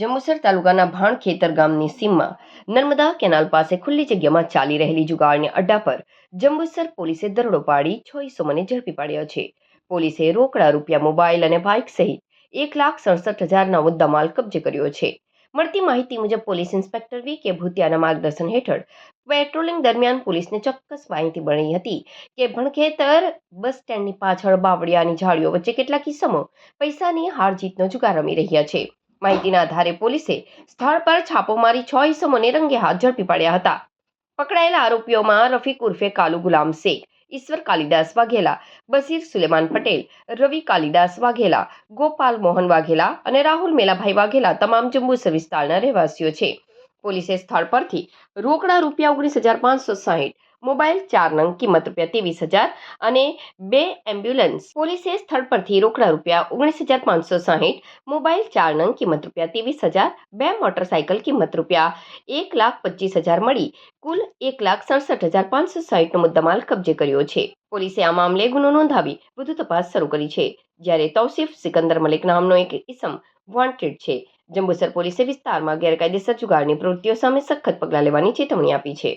જંબુસર તાલુકાના ભાણ ખેતર ગામની સીમમાં નર્મદા કેનાલ પાસે ખુલ્લી જગ્યામાં ચાલી રહેલી જુગારની અડ્ડા પર જંબુસર પોલીસે દરોડો પાડી છ ઇસમોને ઝડપી પાડ્યા છે. પોલીસે રોકડા રૂપિયા, મોબાઈલ અને બાઇક સહિત એક લાખ સડસઠ હજારના મુદ્દામાલ કબજે કર્યો છે. મળતી માહિતી મુજબ પોલીસ ઇન્સ્પેક્ટર વી કે ભૂતિયાના માર્ગદર્શન હેઠળ પેટ્રોલિંગ દરમિયાન પોલીસને ચોક્કસ માહિતી મળી હતી કે ભણખેતર બસ સ્ટેન્ડની પાછળ બાવળિયાની ઝાડીઓ વચ્ચે કેટલાક કિસ્સમો પૈસાની હાર જીતનો જુગાર રમી રહ્યા છે. માહિતીના આધારે પોલીસે સ્થળ પર છાપો મારી છ ઇસમોને રંગે હાથ ઝડપી પાડ્યા હતા. પકડાયેલા આરોપીઓમાં રફીક ઉર્ફે કાલુ ગુલામ શેખ, ઈશ્વર કાલિદાસ વાઘેલા બસીર સુલેમાન પટેલ, રવિ કાલિદાસ વાઘેલા, ગોપાલ મોહન વાઘેલા અને રાહુલ મેલાભાઈ વાઘેલા તમામ જંબુસર વિસ્તારના રહેવાસીઓ છે. પોલીસે સ્થળ પરથી રોકડા રૂપિયા ઓગણીસ હજાર પાંચસો સાહીઠ, મોબાઈલ ચાર નંગ કિંમત રૂપિયા ત્રેવીસ હજાર અને બે એમ્બ્યુલન્સ. પોલીસે સ્થળ પરથી રોકડા રૂપિયા ઓગણીસ હજાર પાંચસો સાહીઠ, મોબાઈલ ચાર નંગ કિંમત રૂપિયા ત્રેવીસ હજાર, બે મોટરસાયકલ કિંમત રૂપિયા એક લાખ પચીસ હજાર મળી. કુલ એક લાખ સડસઠ હજાર પાંચસો સાહીઠનો મુદ્દામાલ કબજે કર્યો છે. પોલીસે આ મામલે ગુનો નોંધાવી વધુ તપાસ શરૂ કરી છે. જ્યારે તૌસીફ સિકંદર મલિક નામનો એક ઇસમ વોન્ટેડ છે. જંબુસર પોલીસે વિસ્તારમાં ગેરકાયદેસર જુગારની પ્રવૃત્તિઓ સામે સખત પગલાં લેવાની ચેતવણી આપી છે.